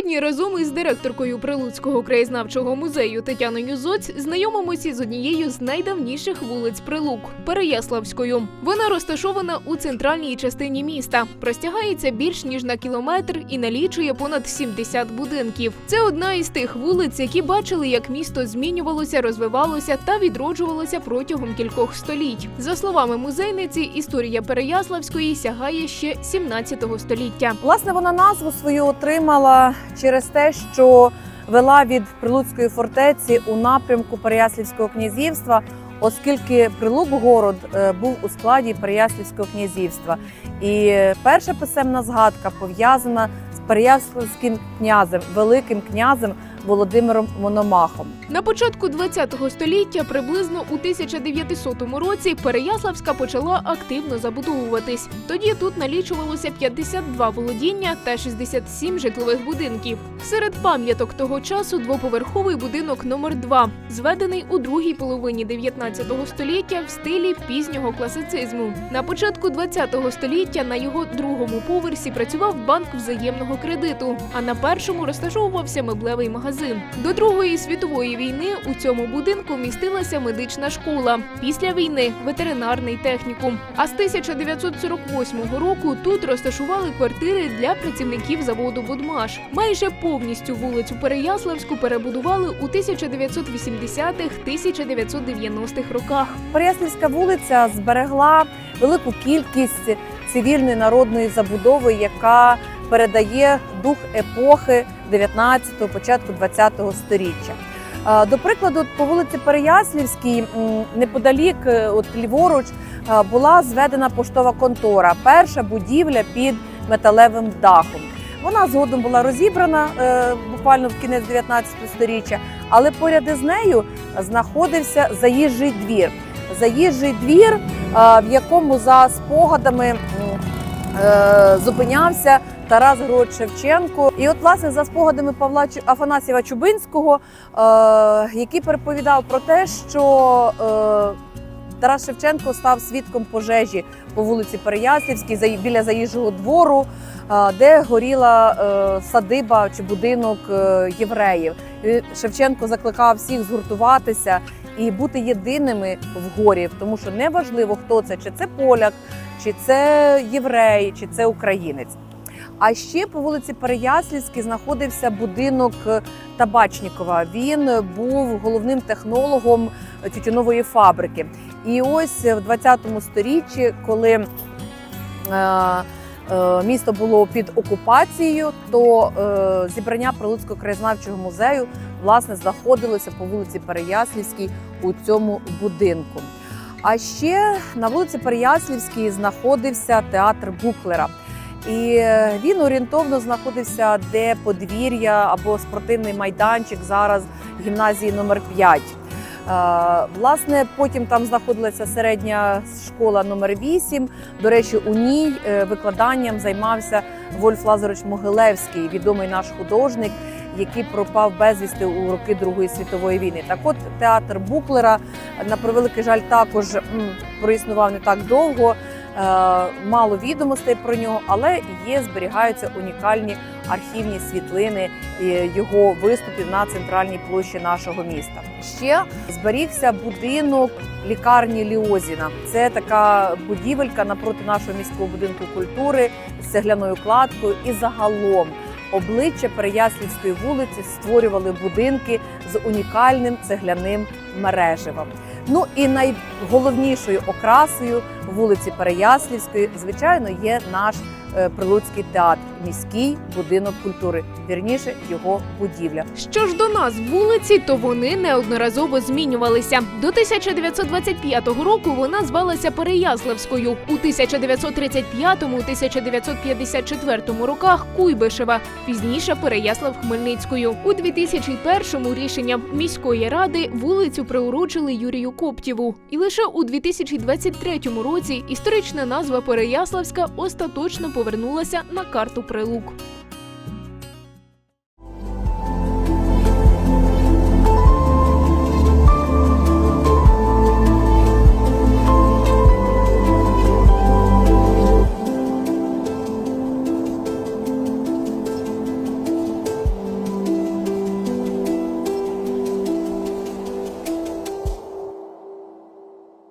Сьогодні разом із директоркою Прилуцького краєзнавчого музею Тетяною Зоць знайомимося з однією з найдавніших вулиць Прилук Переяславською. Вона розташована у центральній частині міста, простягається більш ніж на кілометр і налічує понад 70 будинків. Це одна із тих вулиць, які бачили, як місто змінювалося, розвивалося та відроджувалося протягом кількох століть. За словами музейниці, історія Переяславської сягає ще 17 століття. Власне, вона назву свою отримала через те, що вела від Прилуцької фортеці у напрямку Переяслівського князівства, оскільки Прилук-город е, був у складі Переяслівського князівства. І перша писемна згадка пов'язана з Переяслівським князем, великим князем Володимиром Мономахом. На початку ХХ століття, приблизно у 1900 році, Переяславська почала активно забудовуватись. Тоді тут налічувалося 52 володіння та 67 житлових будинків. Серед пам'яток того часу двоповерховий будинок номер 2 зведений у другій половині 19 століття в стилі пізнього класицизму. На початку 20 століття на його другому поверсі працював банк взаємного кредиту, а на першому розташовувався меблевий магазин. До Другої світової війни у цьому будинку містилася медична школа. Після війни ветеринарний технікум. А з 1948 року тут розташували квартири для працівників заводу Будмаш. Майже повністю вулицю Переяславську перебудували у 1980-1990-х роках. Переяслівська вулиця зберегла велику кількість цивільної народної забудови, яка передає дух епохи 19-го, початку 20-го сторіччя. Е, До прикладу, по вулиці Переяслівській, неподалік, е, от ліворуч, е, була зведена поштова контора, перша будівля під металевим дахом. Вона згодом була розібрана буквально в кінець 19 століття, але поряд із нею знаходився заїжджий двір. Заїжджий двір, в якому за спогадами зупинявся Тарас Григорович Шевченко. І от, власне, за спогадами Павла Афанасьєва Чубинського, е, який переповідав про те, що е, Тарас Шевченко став свідком пожежі по вулиці Переяслівській біля заїжджого двору, е, де горіла е, садиба чи будинок е, євреїв. Шевченко закликав всіх згуртуватися і бути єдиними в горі, тому що неважливо, хто це, чи це поляк, чи це єврей, чи це українець. А ще по вулиці Переяслівській знаходився будинок е, Табачнікова. Він був головним технологом тютюнової фабрики. І ось в 20 сторіччі, коли е, е, місто було під окупацією, то е, зібрання Прилуцького краєзнавчого музею власне знаходилося по вулиці Переяслівській у цьому будинку. А ще на вулиці Переяслівській знаходився театр Буклера. І е, він орієнтовно знаходився, де подвір'я або спортивний майданчик зараз гімназії номер 5. Е, Власне, потім там знаходилася середня школа номер 8. До речі, у ній е, викладанням займався Вольф Лазарович Могилевський, відомий наш художник, який пропав безвісти у роки Другої світової війни. Так от театр Буклера, на превеликий жаль, також проіснував не так довго. Е, Мало відомостей про нього, але є, зберігаються унікальні архівні світлини е, його виступів на центральній площі нашого міста. Ще зберігся будинок лікарні Ліозіна. Це така будівелька напроти нашого міського будинку культури з цегляною кладкою. І загалом обличчя Переяслівської вулиці створювали будинки з унікальним цегляним мереживом. Ну і найголовнішою окрасою вулиці Переяслівської, звичайно, є наш Прилуцький театр, міський будинок культури, вірніше його будівля. Що ж до назв вулиці, то вони неодноразово змінювалися. До 1925 року вона звалася Переяславською. У 1935-1954 роках Куйбишева, пізніше Переяслав Хмельницькою. У 2001-му рішенням міської ради вулицю приурочили Юрію Коптєву. І лише у 2023 році історична назва Переяславська остаточно повернулася на карту Прилук.